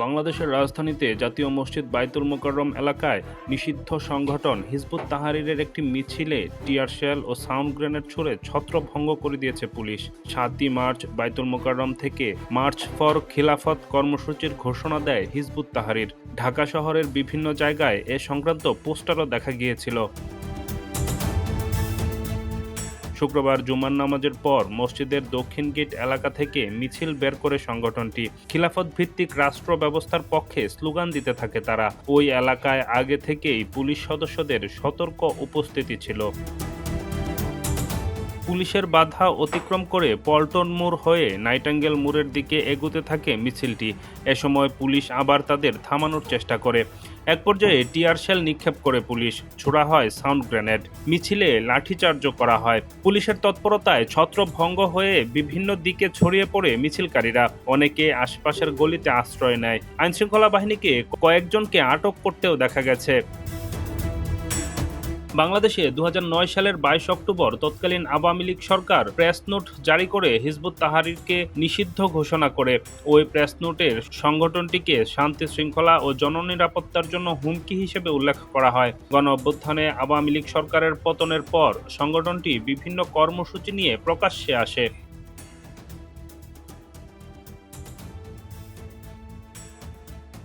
বাংলাদেশের রাজধানীতে জাতীয় মসজিদ বাইতুল মোকাররম এলাকায় নিষিদ্ধ সংগঠন হিজবুত তাহারিরের একটি মিছিলে টিয়ারশেল ও সাউন্ড গ্রেনেড ছুড়ে ছত্রভঙ্গ করে দিয়েছে পুলিশ। সাতই মার্চ বাইতুল মোকাররম থেকে মার্চ ফর খিলাফত কর্মসূচির ঘোষণা দেয় হিজবুত তাহারির। ঢাকা শহরের বিভিন্ন জায়গায় এ সংক্রান্ত পোস্টারও দেখা গিয়েছিল। শুক্রবার জুমার নামাজের পর মসজিদের দক্ষিণ গেট এলাকা থেকে মিছিল বের করে সংগঠনটি। খিলাফত ভিত্তিক রাষ্ট্র ব্যবস্থার পক্ষে স্লোগান দিতে থাকে তারা। ওই এলাকায় আগে থেকেই পুলিশ সদস্যদের সতর্ক উপস্থিতি ছিল। পুলিশের বাধা অতিক্রম করে পল্টন মোড় হয়ে নাইটাঙ্গেল মোড়ের দিকে এগুতে থাকে মিছিলটি। এ সময় পুলিশ আবার তাদের থামানোর চেষ্টা করে। এক পর্যায়ে টিয়ার শেল নিক্ষেপ করে পুলিশ। ছোড়া হয় সাউন্ড গ্রেনেড। মিছিলে লাঠিচার্জও করা হয়। পুলিশের তৎপরতায় ছত্রভঙ্গ হয়ে বিভিন্ন দিকে ছড়িয়ে পড়ে মিছিলকারীরা। অনেকে আশপাশের গলিতে আশ্রয় নেয়। আইনশৃঙ্খলা বাহিনীকে কয়েকজনকে আটক করতেও দেখা গেছে। বাংলাদেশে দু হাজার নয় সালের বাইশ অক্টোবর তৎকালীন আওয়ামী লীগ সরকার প্রেস নোট জারি করে হিজবুত তাহারিরকে নিষিদ্ধ ঘোষণা করে। ওই প্রেস নোটের সংগঠনটিকে শান্তি শৃঙ্খলা ও জননিরাপত্তার জন্য হুমকি হিসেবে উল্লেখ করা হয়। গণ অভ্যুত্থানে আওয়ামী লীগ সরকারের পতনের পর সংগঠনটি বিভিন্ন কর্মসূচি নিয়ে প্রকাশ্যে আসে।